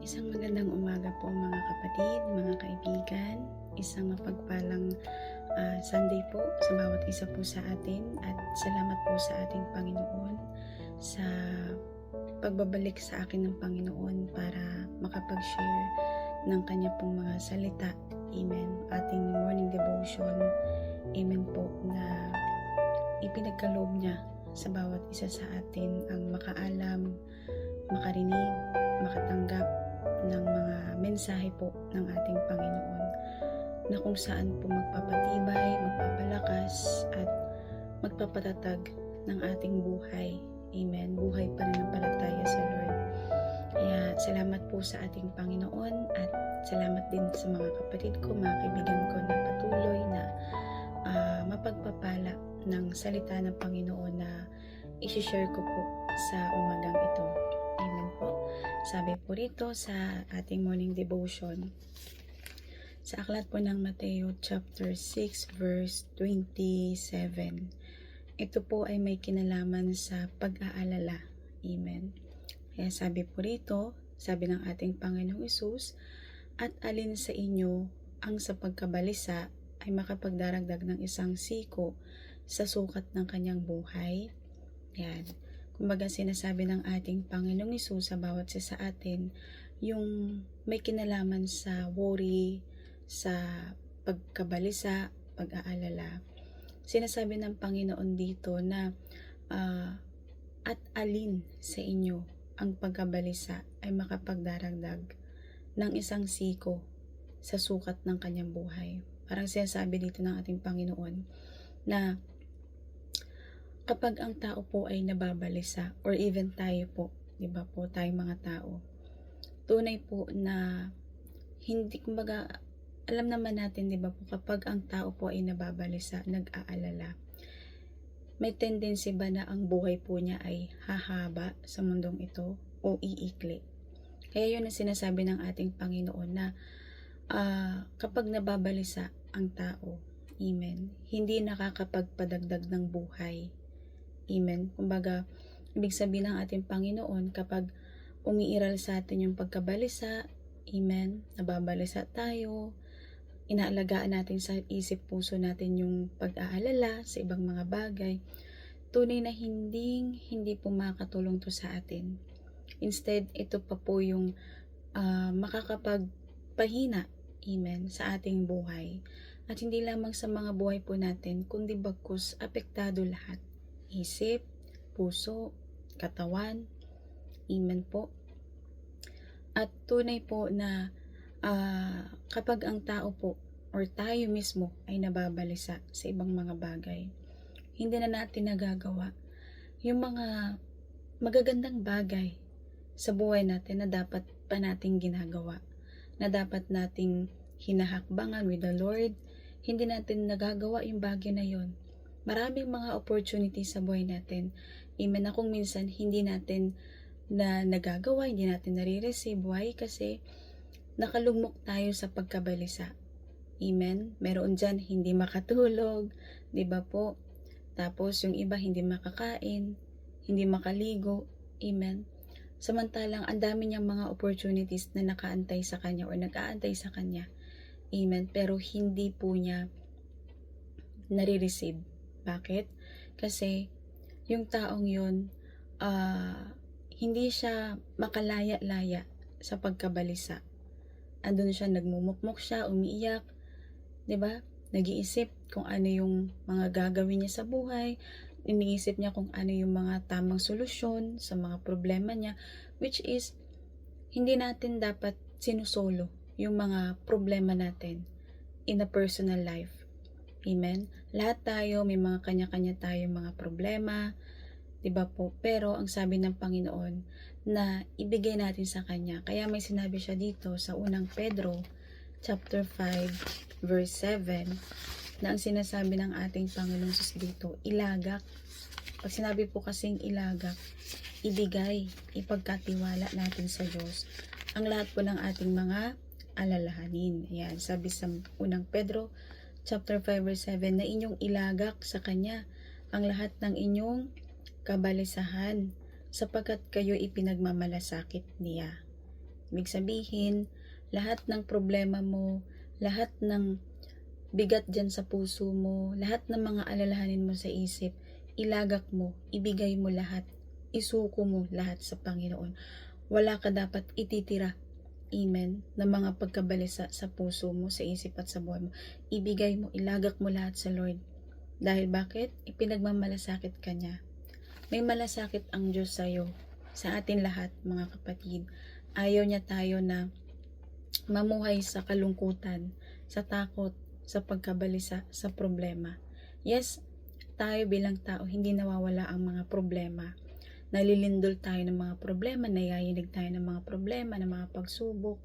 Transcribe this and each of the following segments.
Isang magandang umaga po mga kapatid, mga kaibigan. Isang mapagpalang ah, Sunday po sa bawat isa po sa atin at salamat po sa ating Panginoon sa pagbabalik sa akin ng Panginoon para makapag-share ng kanya pong mga salita. Amen. Ating morning devotion. Amen po na ipinagkaloob niya sa bawat isa sa atin ang makaalam, makarinig, makatanggap ng mga mensahe po ng ating Panginoon na kung saan po magpapatibay, magpapalakas at magpapatatag ng ating buhay. Amen. Buhay pa rin ang palataya sa Lord. Kaya salamat po sa ating Panginoon at salamat din sa mga kapatid ko, mga kaibigan ko na patuloy na ah, mapagpapala ng salita ng Panginoon na isi-share ko po sa umagang ito. Sabi po rito sa ating morning devotion, sa aklat po ng Mateo chapter 6 verse 27. Ito po ay may kinalaman sa pag-aalala. Amen. Kaya sabi po rito, sabi ng ating Panginoong Isus, at alin sa inyo ang sa pagkabalisa ay makapagdaragdag ng isang siko sa sukat ng kanyang buhay. Yan. Kumbaga sinasabi ng ating Panginoong Isus sa bawat isa sa atin, yung may kinalaman sa worry, sa pagkabalisa, pag-aalala. Sinasabi ng Panginoon dito na ah, at alin sa inyo ang pagkabalisa ay makapagdaragdag ng isang siko sa sukat ng kanyang buhay. Parang sinasabi dito ng ating Panginoon na kapag ang tao po ay nababalisa or even tayo po, di ba po, tayong mga tao, tunay po na hindi, kumbaga, alam naman natin, di ba po, kapag ang tao po ay nababalisa, nag-aalala, may tendency ba na ang buhay po niya ay hahaba sa mundong ito o iikli? Kaya yun ang sinasabi ng ating Panginoon na ah, kapag nababalisa ang tao, Amen, hindi nakakapagpadagdag ng buhay. Amen. Kumbaga, ibig sabihin ng ating Panginoon kapag umiiral sa atin yung pagkabalisa, Amen, nababalisa tayo, inaalagaan natin sa isip puso natin yung pag-aalala sa ibang mga bagay, tunay na hindi, hindi po makakatulong to sa atin. Instead, ito pa po yung ah, makakapagpahina, amen, sa ating buhay. At hindi lamang sa mga buhay po natin, kundi bagkus apektado lahat. Isip, puso, katawan, amen po. At tunay po na ah, kapag ang tao po or tayo mismo ay nababalisa sa ibang mga bagay, hindi na natin nagagawa yung mga magagandang bagay sa buhay natin na dapat pa nating ginagawa, na dapat nating hinahakbangan with the Lord, hindi natin nagagawa yung bagay na yon. Maraming mga opportunities sa buhay natin. Amen na kung minsan hindi natin na nagagawa, hindi natin nare-receive. Why? Kasi nakalugmok tayo sa pagkabalisa. Amen? Meron dyan hindi makatulog, ba po? Tapos yung iba hindi makakain, hindi makaligo. Amen? Samantalang ang dami niyang mga opportunities na nakaantay sa kanya or nag-aantay sa kanya. Amen? Pero hindi po niya nare-receive. Bakit? Kasi yung taong yun, ah, hindi siya makalaya-laya sa pagkabalisa. Andun siya, nagmumukmok siya, umiiyak, 'di ba? Nag-iisip kung ano yung mga gagawin niya sa buhay, iniisip niya kung ano yung mga tamang solusyon sa mga problema niya, which is, hindi natin dapat sinusolo yung mga problema natin in a personal life. Amen? Lahat tayo, may mga kanya-kanya tayong mga problema, 'di ba po? Pero ang sabi ng Panginoon na ibigay natin sa kanya. Kaya may sinabi siya dito sa unang Pedro chapter 5 verse 7 na ang sinasabi ng ating Panginoon Sus dito, ilagak. Pag sinabi po kasing ilagak, ibigay, ipagkatiwala natin sa Diyos ang lahat po ng ating mga alalahanin. Ayan, sabi sa unang Pedro chapter 5 verse 7 na inyong ilagak sa Kanya ang lahat ng inyong kabalisahan sapagkat kayo ipinagmamalasakit niya. Ibig sabihin, lahat ng problema mo, lahat ng bigat dyan sa puso mo, lahat ng mga alalahanin mo sa isip, ilagak mo, ibigay mo lahat, isuko mo lahat sa Panginoon. Wala ka dapat ititira, amen, na mga pagkabalisa sa puso mo, sa isip at sa buhay mo. Ibigay mo, ilagak mo lahat sa Lord. Dahil bakit? Ipinagmamalasakit ka niya. May malasakit ang Diyos sa'yo, sa atin lahat, mga kapatid. Ayaw niya tayo na mamuhay sa kalungkutan, sa takot, sa pagkabalisa, sa problema. Yes, tayo bilang tao, hindi nawawala ang mga problema. Nalilindol tayo ng mga problema, nayayinig tayo ng mga problema, ng mga pagsubok.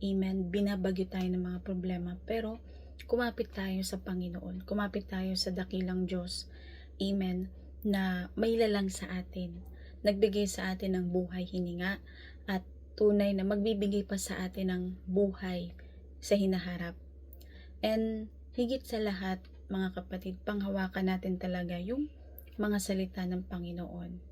Amen. Binabagyo tayo ng mga problema. Pero, kumapit tayo sa Panginoon. Kumapit tayo sa dakilang Diyos. Amen. Na may lalang sa atin. Nagbigay sa atin ng buhay hininga at tunay na magbibigay pa sa atin ng buhay sa hinaharap. And higit sa lahat, mga kapatid, panghawakan natin talaga yung mga salita ng Panginoon.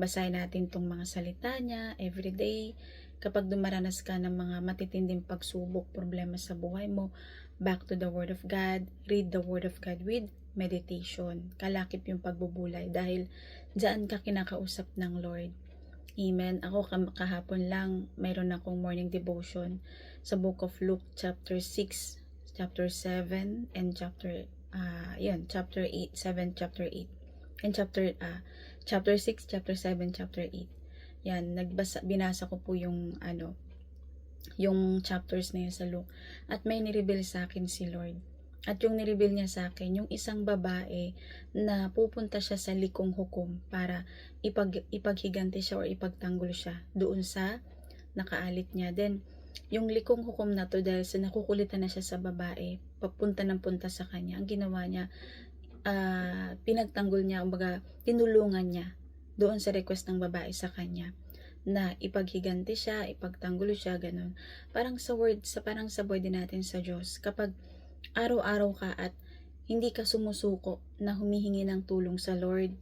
Basahin natin tong mga salita niya everyday. Kapag dumaranas ka ng mga matitinding pagsubok, problema sa buhay mo, back to the Word of God, read the Word of God with meditation. Kalakip yung pagbubulay dahil dyan ka kinakausap ng Lord. Amen. Ako kahapon lang, mayroon akong morning devotion sa book of Luke chapter 6, chapter 7, and chapter, ah yun, chapter 8, 7, chapter 8. And chapter, ah chapter 6, chapter 7, chapter 8. Yan, nagbasa, binasa ko po yung, ano, yung chapters na yun sa Luke. At may nireveal sa akin si Lord. At yung nireveal niya sa akin, yung isang babae na pupunta siya sa likong hukom para ipag, ipaghiganti siya or ipagtanggol siya doon sa nakaalit niya. Then, yung likong hukom na to dahil sa nakukulitan na siya sa babae, papunta ng punta sa kanya, ang ginawa niya, ah, pinagtanggol niya, umbaga, tinulungan niya doon sa request ng babae sa kanya na ipaghiganti siya, ipagtanggol siya, ganun. Parang sa word, sa parang sa din natin sa Diyos, kapag araw-araw ka at hindi ka sumusuko na humihingi ng tulong sa Lord,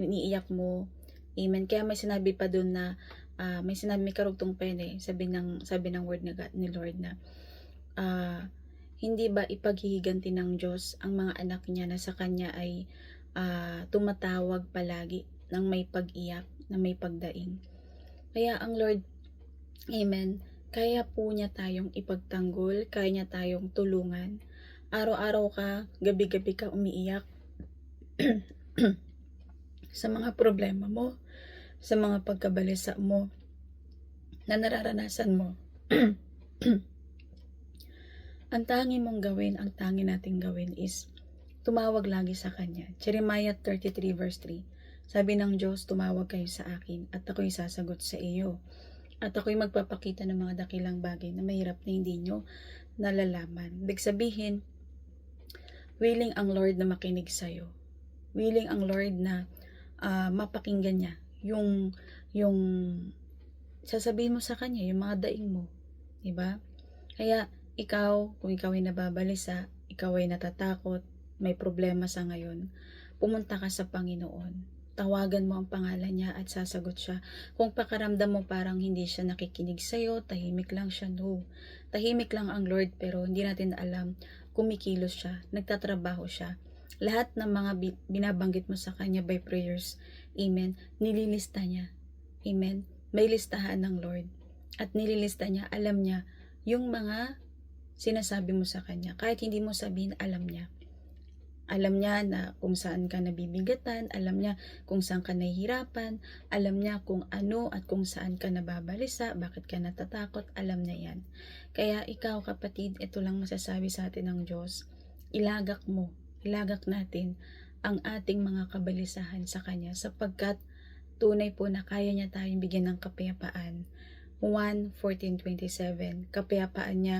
iniiyak mo, amen. Kaya may sinabi pa doon na, ah, may sinabi, may karugtong pene, sabi ng, sabi ng word na, God- ni Lord na, ah, hindi ba ipaghihiganti ng Diyos ang mga anak niya na sa kanya ay ah, tumatawag palagi ng may pag-iyak, na may pagdaing. Kaya ang Lord, Amen, kaya po niya tayong ipagtanggol, kaya niya tayong tulungan. Araw-araw ka, gabi-gabi ka umiiyak sa mga problema mo, sa mga pagkabalisa mo, na nararanasan mo. ang tangi mong gawin, ang tangi nating gawin is tumawag lagi sa Kanya. Jeremiah 33 verse 3. Sabi ng Diyos, tumawag kayo sa akin at ako'y sasagot sa iyo. At ako'y magpapakita ng mga dakilang bagay na mahirap na hindi nyo nalalaman. Big sabihin, willing ang Lord na makinig sa'yo. Willing ang Lord na ah, mapakinggan niya yung yung sasabihin mo sa kanya, yung mga daing mo. 'Di ba? Kaya ikaw, kung ikaw ay nababalisa, ikaw ay natatakot, may problema sa ngayon, pumunta ka sa Panginoon. Tawagan mo ang pangalan niya at sasagot siya. Kung pakaramdam mo parang hindi siya nakikinig sa'yo, tahimik lang siya, no. Tahimik lang ang Lord pero hindi natin alam kumikilos siya, nagtatrabaho siya. Lahat ng mga bi- binabanggit mo sa kanya by prayers, amen, nililista niya. Amen. May listahan ng Lord. At nililista niya, alam niya, yung mga sinasabi mo sa kanya. Kahit hindi mo sabihin, alam niya. Alam niya na kung saan ka nabibigatan, alam niya kung saan ka nahihirapan, alam niya kung ano at kung saan ka nababalisa, bakit ka natatakot, alam niya yan. Kaya ikaw kapatid, ito lang masasabi sa atin ng Diyos, ilagak mo, ilagak natin ang ating mga kabalisahan sa Kanya sapagkat tunay po na kaya niya tayong bigyan ng kapayapaan. 1.14.27 Kapayapaan niya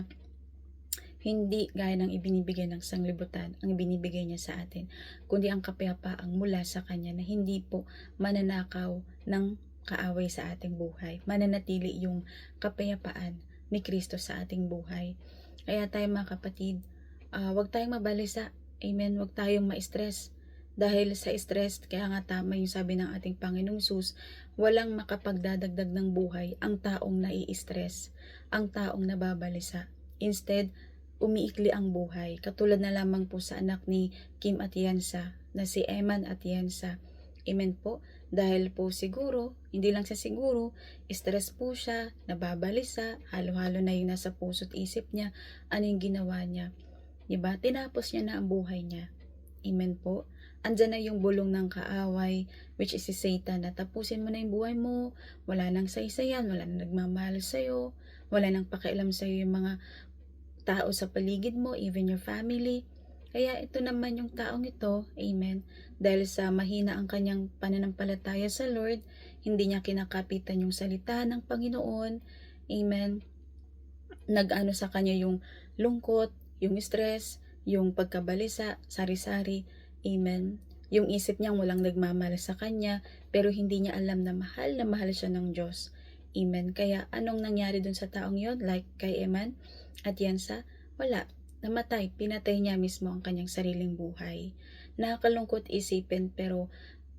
hindi gaya ng ibinibigay ng sanglibutan ang ibinibigay niya sa atin, kundi ang kapayapaang mula sa Kanya na hindi po mananakaw ng kaaway sa ating buhay. Mananatili yung kapayapaan ni Kristo sa ating buhay. Kaya tayo mga kapatid, ah, wag tayong mabalisa. Amen. Wag tayong ma-stress Dahil sa stress, kaya nga tama yung sabi ng ating Panginoong Sus, walang makapagdadagdag ng buhay ang taong nai-stress, ang taong nababalisa. Instead, umiikli ang buhay. Katulad na lamang po sa anak ni Kim Atienza na si Eman Atienza. Amen po. Dahil po siguro, hindi lang sa siguro, stress po siya, nababalisa, halo-halo na yung nasa puso't isip niya, ano yung ginawa niya. Diba? Tinapos niya na ang buhay niya. Amen po. Andyan na yung bulong ng kaaway, which is si Satan, na tapusin mo na yung buhay mo, wala nang saysayan, wala nang nagmamahal sa'yo, wala nang pakialam sa'yo yung mga tao sa paligid mo, even your family. Kaya ito naman yung taong ito, amen, dahil sa mahina ang kanyang pananampalataya sa Lord, hindi niya kinakapitan yung salita ng Panginoon, amen, nag-ano sa kanya yung lungkot, yung stress, yung pagkabalisa, sari-sari, amen, yung isip niyang walang nagmamahal sa kanya, pero hindi niya alam na mahal na mahal siya ng Diyos. Amen. Kaya anong nangyari dun sa taong yon Like kay Eman at Yansa? Wala. Namatay. Pinatay niya mismo ang kanyang sariling buhay. Nakakalungkot isipin pero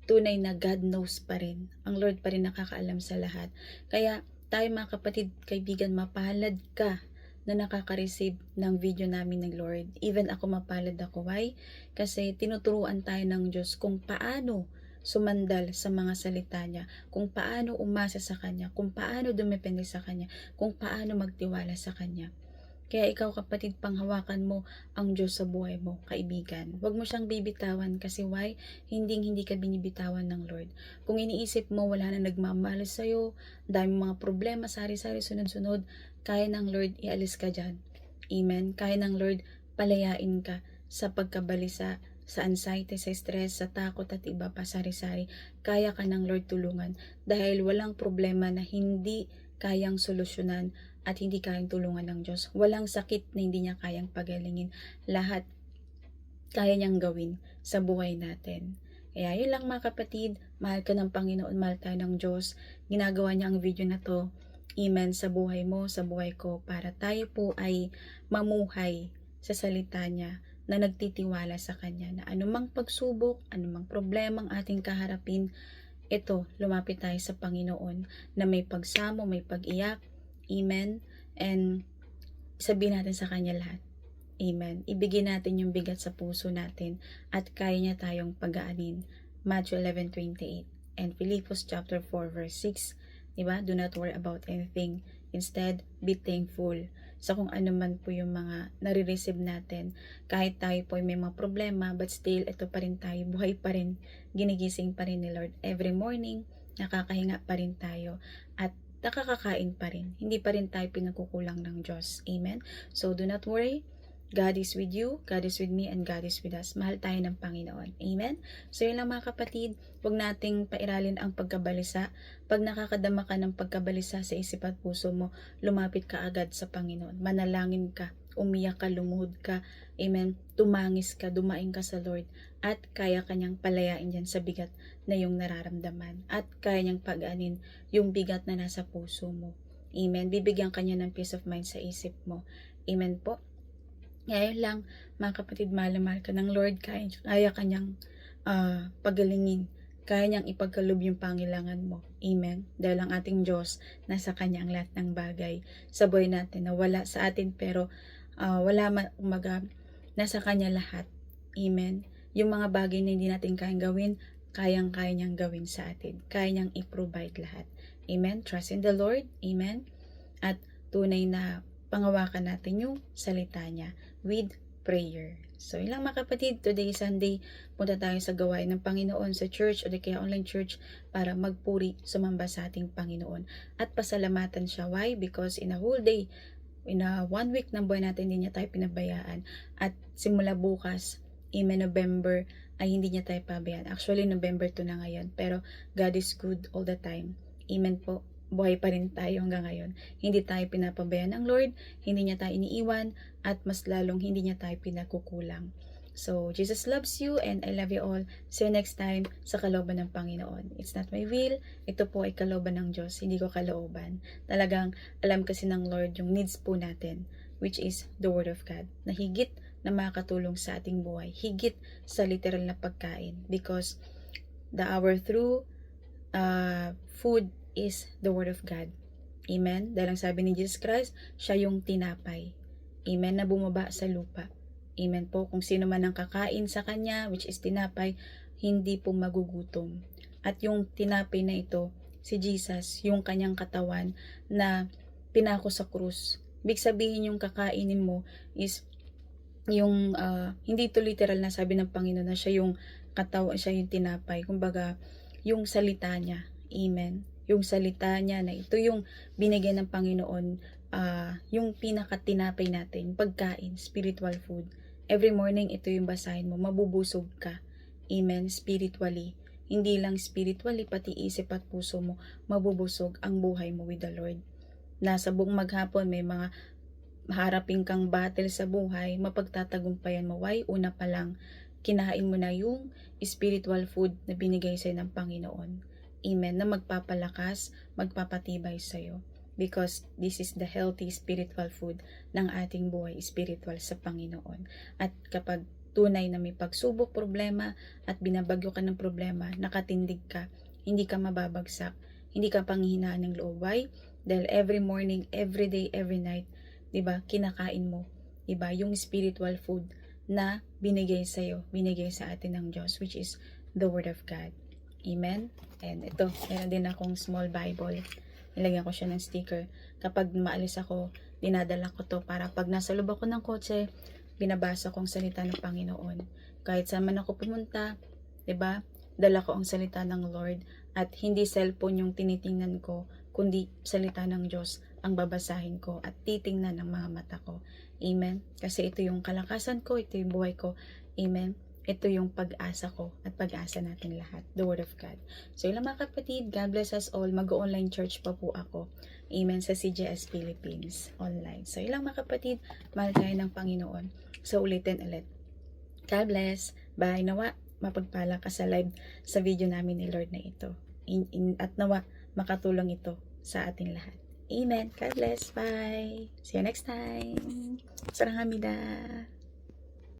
tunay na God knows pa rin. Ang Lord pa rin nakakaalam sa lahat. Kaya tayo mga kapatid, kaibigan, mapalad ka na nakaka-receive ng video namin ng Lord. Even ako mapalad ako. Why? Kasi tinuturuan tayo ng Diyos kung paano sumandal sa mga salita niya, kung paano umasa sa Kanya, kung paano dumepende sa Kanya, kung paano magtiwala sa Kanya. Kaya ikaw kapatid, panghawakan mo ang Diyos sa buhay mo, kaibigan. Huwag mo siyang bibitawan kasi why? Hindi hindi ka binibitawan ng Lord. Kung iniisip mo wala na nagmamahal sa'yo, dami mga problema, sari-sari, sunod-sunod, kaya ng Lord ialis ka dyan. Amen. Kaya ng Lord palayain ka sa pagkabalisa, sa anxiety, sa stress, sa takot at iba pa sari-sari. Kaya ka ng Lord tulungan dahil walang problema na hindi kayang solusyonan at hindi kayang tulungan ng Diyos. Walang sakit na hindi niya kayang pagalingin. Lahat kaya niyang gawin sa buhay natin. Kaya yun lang mga kapatid, mahal ka ng Panginoon, mahal tayo ng Diyos. Ginagawa niya ang video na to. Amen sa buhay mo, sa buhay ko, para tayo po ay mamuhay sa salita niya na nagtitiwala sa Kanya na anumang pagsubok, anumang problema ang ating kaharapin, ito, lumapit tayo sa Panginoon na may pagsamo, may pag-iyak, Amen, and sabihin natin sa Kanya lahat. Amen. Ibigay natin yung bigat sa puso natin at kaya niya tayong pagaanin. Matthew 11.28 and Philippians chapter 4 verse 6. Diba? Do not worry about anything. Instead, be thankful sa kung ano man po yung mga nare-receive natin. Kahit tayo po ay may mga problema, but still, ito pa rin tayo. Buhay pa rin. Ginigising pa rin ni Lord. Every morning, nakakahinga pa rin tayo. At nakakakain pa rin. Hindi pa rin tayo pinagkukulang ng Diyos. Amen? So, do not worry. God is with you, God is with me, and God is with us. Mahal tayo ng Panginoon. Amen? So yun lang mga kapatid, huwag nating pairalin ang pagkabalisa. Pag nakakadama ka ng pagkabalisa sa isip at puso mo, lumapit ka agad sa Panginoon. Manalangin ka, umiyak ka, lumuhod ka. Amen? Tumangis ka, dumaing ka sa Lord. At kaya kanyang palayain yan sa bigat na yung nararamdaman. At kaya niyang pag-anin yung bigat na nasa puso mo. Amen? Bibigyan kanya ng peace of mind sa isip mo. Amen po? Ngayon lang, mga kapatid, mahal na mahal ka ng Lord, kaya, kaya kanyang uh, pagalingin, kaya niyang ipagkalob yung pangailangan mo. Amen. Dahil ang ating Diyos, nasa Kanya ang lahat ng bagay sa natin na wala sa atin pero uh, wala man, umaga, nasa Kanya lahat. Amen. Yung mga bagay na hindi natin kayang gawin, kayang-kaya niyang gawin sa atin. Kaya niyang i-provide lahat. Amen. Trust in the Lord. Amen. At tunay na pangawakan natin yung salita niya with prayer. So, ilang mga kapatid, today Sunday, punta tayo sa gawain ng Panginoon sa church o di kaya online church para magpuri, sumamba sa ating Panginoon at pasalamatan siya. Why? Because in a whole day, in a one week ng buhay natin, hindi niya tayo pinabayaan. At simula bukas, Amen, November, ay hindi niya tayo pabayaan. Actually, November 2 na ngayon. Pero God is good all the time. Amen po buhay pa rin tayo hanggang ngayon. Hindi tayo pinapabayaan ng Lord, hindi niya tayo iniiwan, at mas lalong hindi niya tayo pinakukulang. So, Jesus loves you and I love you all. See you next time sa kalooban ng Panginoon. It's not my will. Ito po ay kalooban ng Diyos. Hindi ko kalooban. Talagang alam kasi ng Lord yung needs po natin, which is the Word of God. Na higit na makakatulong sa ating buhay. Higit sa literal na pagkain. Because the our true uh, food is the Word of God. Amen? Dahil ang sabi ni Jesus Christ, siya yung tinapay. Amen? Na bumaba sa lupa. Amen po. Kung sino man ang kakain sa kanya, which is tinapay, hindi po magugutom. At yung tinapay na ito, si Jesus, yung kanyang katawan na pinako sa krus. Big sabihin yung kakainin mo is yung ah, hindi to literal na sabi ng Panginoon na siya yung katawan, siya yung tinapay. Kumbaga, yung salita niya. Amen. Yung salita niya na ito yung binigay ng Panginoon, ah, yung pinakatinapay natin, pagkain, spiritual food. Every morning, ito yung basahin mo, mabubusog ka. Amen. Spiritually. Hindi lang spiritually, pati isip at puso mo, mabubusog ang buhay mo with the Lord. Nasa buong maghapon, may mga harapin kang battle sa buhay, mapagtatagumpayan mo. Why? Una pa lang, kinahain mo na yung spiritual food na binigay sa'yo ng Panginoon. Amen. Na magpapalakas, magpapatibay sa'yo. Because this is the healthy spiritual food ng ating buhay spiritual sa Panginoon. At kapag tunay na may pagsubok, problema, at binabagyo ka ng problema, nakatindig ka, hindi ka mababagsak, hindi ka panghihinaan ng loob. Why? Dahil every morning, every day, every night, 'di ba? Kinakain mo, 'di ba? Yung spiritual food na binigay sa iyo, binigay sa atin ng Diyos which is the word of God. Amen. And ito, meron din akong small Bible. Nilagyan ko siya ng sticker. Kapag maalis ako, dinadala ko to para pag nasa loob ako ng kotse, binabasa ko ang salita ng Panginoon. Kahit saan man ako pumunta, 'di ba? Dala ko ang salita ng Lord at hindi cellphone yung tinitingnan ko, kundi salita ng Diyos ang babasahin ko at titingnan ng mga mata ko. Amen. Kasi ito yung kalakasan ko, ito yung buhay ko. Amen. Ito yung pag-asa ko at pag-asa natin lahat. The Word of God. So ilang mga kapatid, God bless us all. Mag-online church pa po ako. Amen. Sa CJS Philippines online. So ilang mga kapatid, mahal tayo ng Panginoon. So ulitin ulit. God bless. Bye. Nawa, mapagpala ka sa live sa video namin ni Lord na ito. In, in, at nawa, makatulong ito sa ating lahat. Amen. God bless. Bye. See you next time. Sarang hamida.